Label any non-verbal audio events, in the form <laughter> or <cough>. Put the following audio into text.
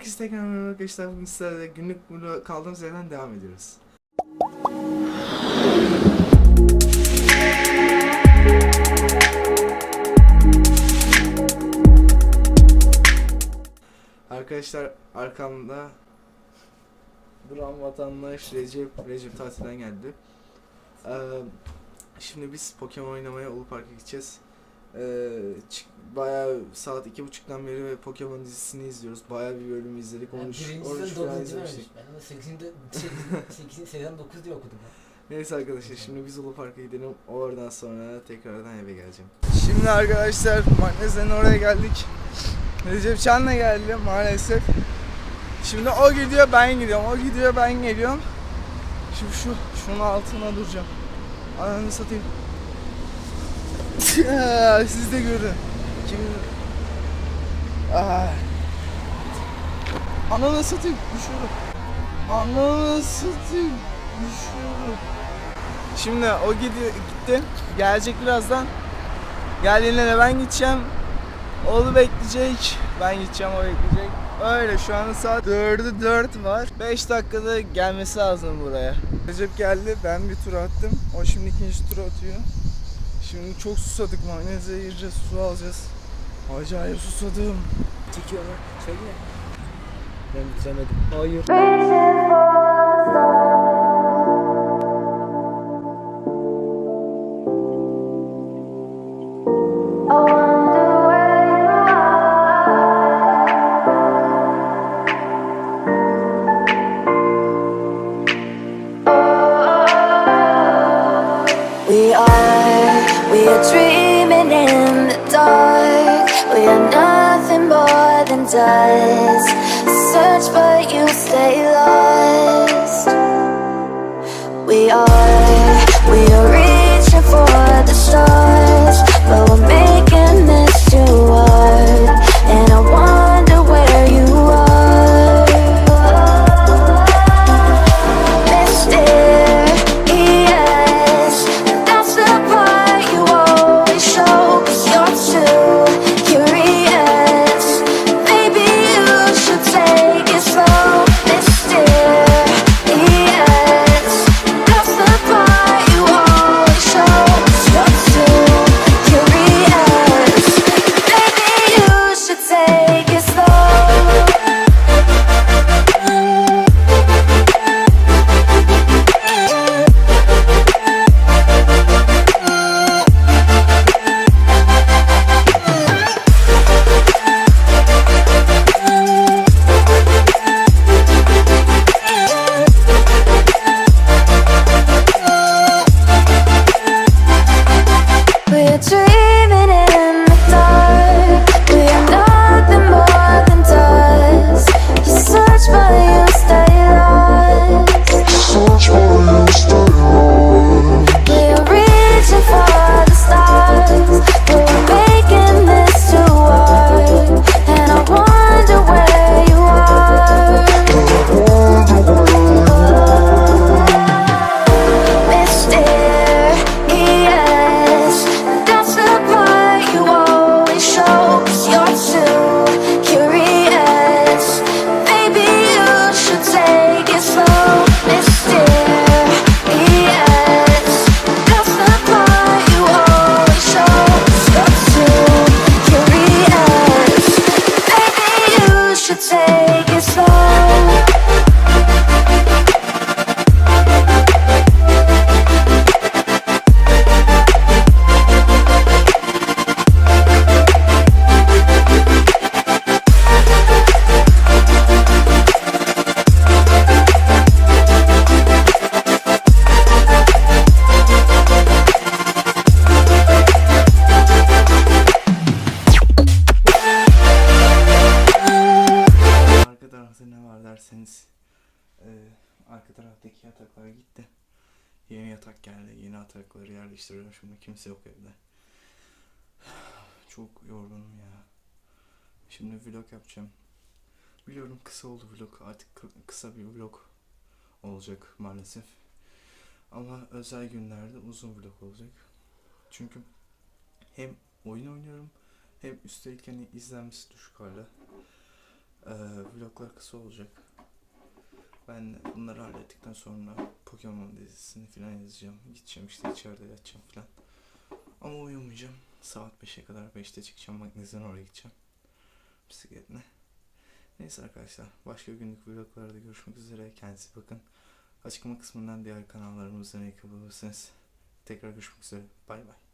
Herkese tekrar arkadaşlar. Bugün sizlerle günlük vlog kaldığımız yerden devam ediyoruz. Arkadaşlar arkamda duran vatandaş Recep, Recep tatilden geldi. Ee, şimdi biz Pokemon oynamaya Ulu Park'a gideceğiz. Ee, çık, bayağı saat iki buçuktan beri Pokemon dizisini izliyoruz. Bayağı bir bölüm izledik. Yani 13, birinci 13 sezon falan 9 izlemiştik. Ben de 8'inde 8. sezon 9 diye okudum ben. Neyse arkadaşlar şimdi biz Ulu Park'a gidelim. Oradan sonra tekrardan eve geleceğim. Şimdi arkadaşlar Magnezya'nın oraya geldik. Recep Çan'la geldi maalesef. Şimdi o gidiyor ben gidiyorum. O gidiyor ben geliyorum. Şimdi şu şunun altına duracağım. Ananı satayım. Siz de görün. Kim? Ah. Ananı satayım. Düşüyorum. Ananı satayım. Düşüyorum. Şimdi o gidiyor, gitti. Gelecek birazdan. Geldiğinde de ben gideceğim. Oğlu bekleyecek. Ben gideceğim o bekleyecek. Öyle şu an saat 4'ü 4 var. 5 dakikada gelmesi lazım buraya. Recep geldi. Ben bir tur attım. O şimdi ikinci tur atıyor. Şimdi çok susadık. Magnezya'ya gireceğiz. Su alacağız. Acayip susadım. Çekiyorlar. Söyle. Ben bitiremedim. Hayır. We are, we are dreaming in the dark. We are nothing more than dust. Search, but you arka taraftaki yataklar gitti. Yeni yatak geldi. Yeni yatakları yerleştiriyorum. Şimdi kimse yok evde. <sighs> Çok yorgunum ya. Şimdi vlog yapacağım. Biliyorum kısa oldu vlog. Artık kı- kısa bir vlog olacak maalesef. Ama özel günlerde uzun vlog olacak. Çünkü hem oyun oynuyorum hem üstelik hani izlenmesi düşük hala. Ee, vloglar kısa olacak. Ben bunları hallettikten sonra Pokemon dizisini falan yazacağım. Gideceğim işte içeride yatacağım falan. Ama uyumayacağım. Saat 5'e kadar 5'te çıkacağım. Magnez'den oraya gideceğim. Bisikletle. Neyse arkadaşlar. Başka günlük vloglarda görüşmek üzere. Kendinize bakın. Açıklama kısmından diğer kanallarımızdan ekleyebilirsiniz. Tekrar görüşmek üzere. Bay bay.